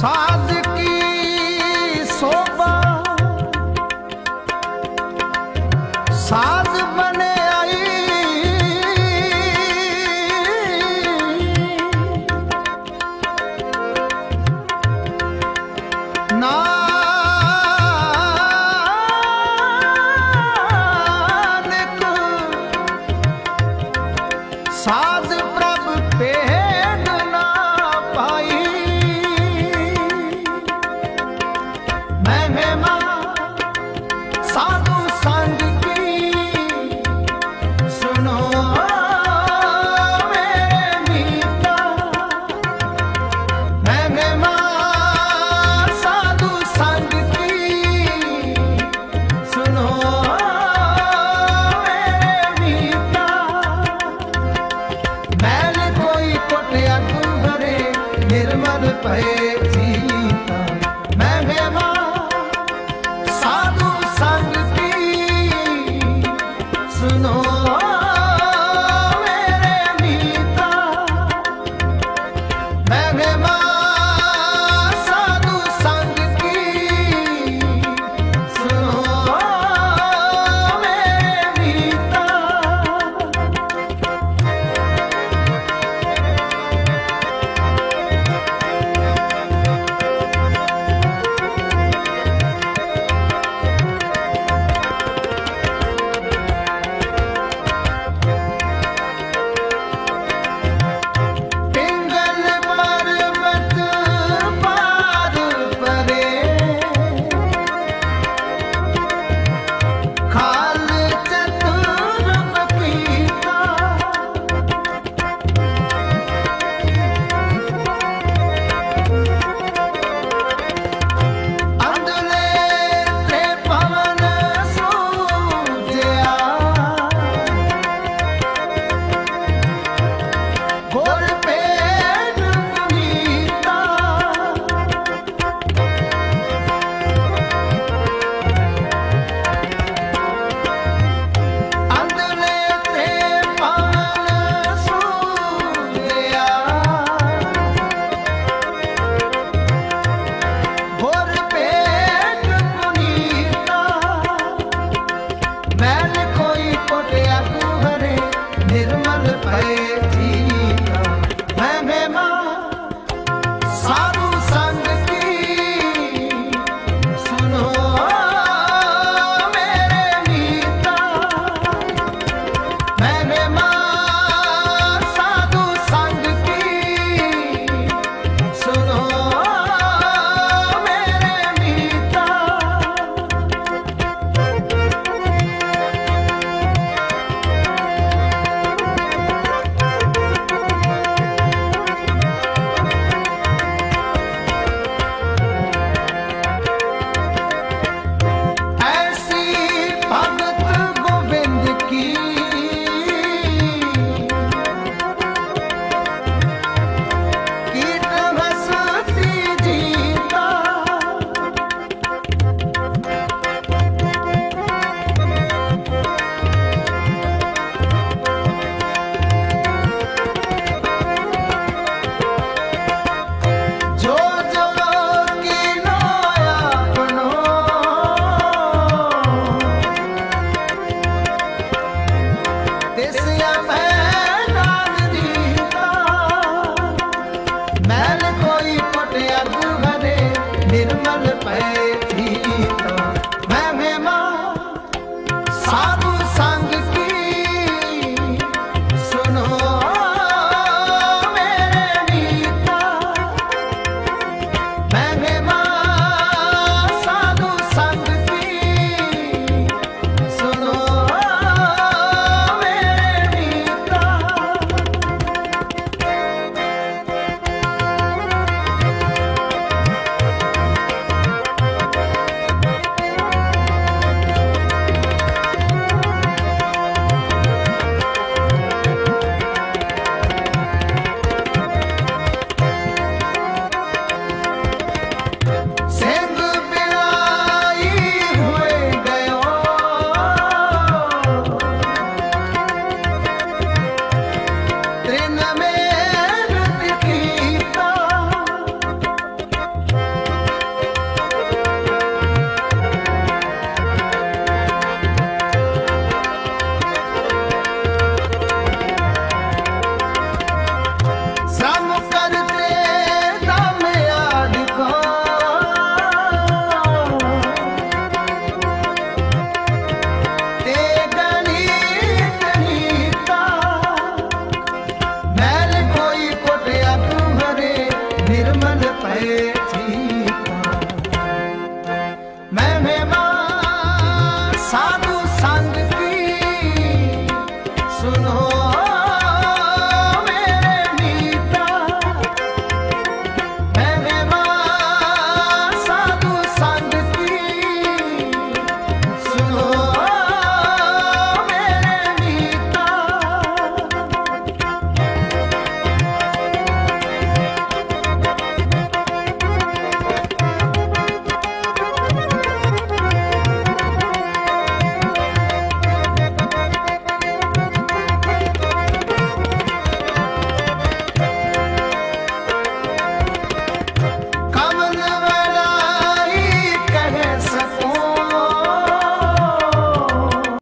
ਸਾਧ निर्मल मन पे जीता ਦਿਸਿਆ ਮੈਂ ਨਾਮ ਦੀਤਾ ਮੈਲ ਕੋਈ ਪਟਿਆ ਗੁਹਰੇ ਨਿਰਮਲ ਪੈ ਥੀਤਾ ਮੈਂ ਮਹਿਮਾ ਸਾ ¡Sabe!